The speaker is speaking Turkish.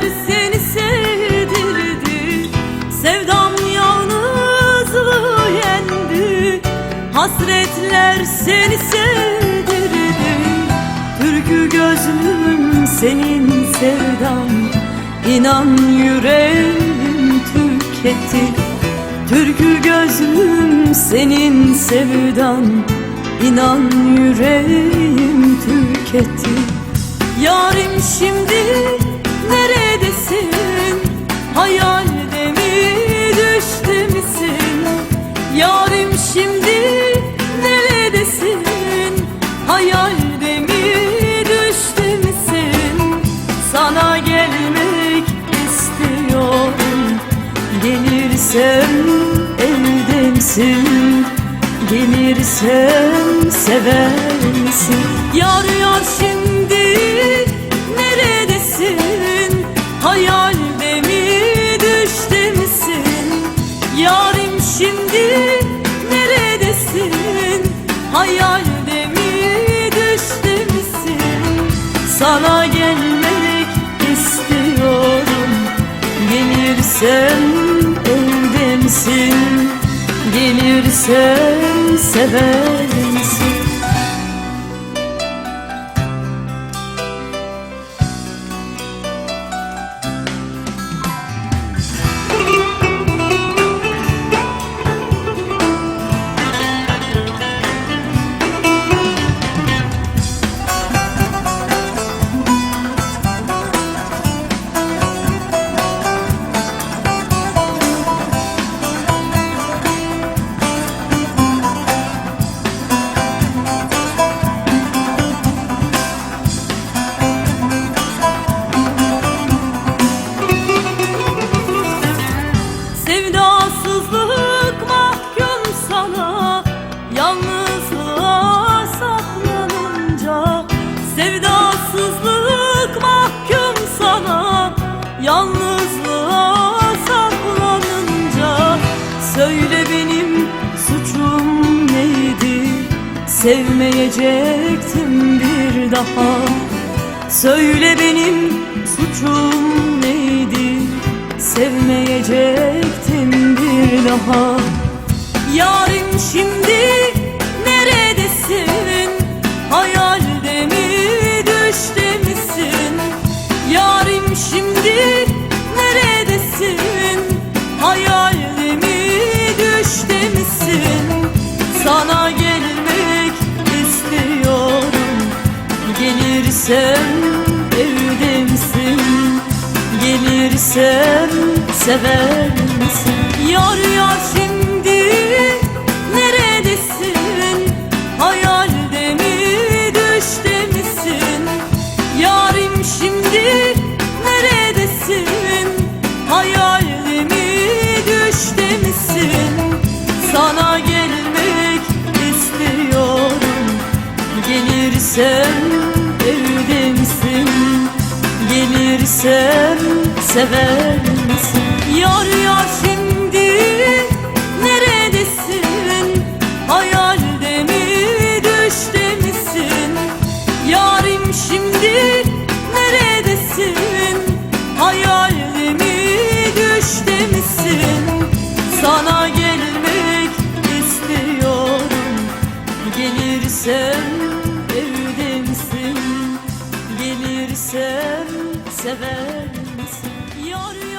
Seni sevdirdi Sevdam yalnızlığı yendi. Hasretler seni sevdirdi Türkü gözlüm senin sevdan İnan yüreğim tüketti Türkü gözlüm senin sevdan İnan yüreğim tüketti misin? Gelirsem sever misin? Yar yar şimdi neredesin? Hayalde mi düştü misin? Yarim şimdi neredesin? Hayalde mi düştü misin? Sana gelmek istiyorum Gelirsen evde misin? Gelirsen sever Sevdasızlık mahkum sana Yalnızlığa saklanınca Söyle benim suçum neydi? Sevmeyecektim bir daha. Söyle benim suçum neydi? Sevmeyecektim bir daha. Yarim şimdi Gelirsen evde misin Gelirsen sever misin? Yar yar Gelirsen sever misin Yar yar şimdi neredesin? Hayalde mi düştü misin? Yarim şimdi neredesin? Hayalde mi düştü misin? Sana gelmek istiyorum. Gelirsen evde misin? Gelirsen sever misin? Yarın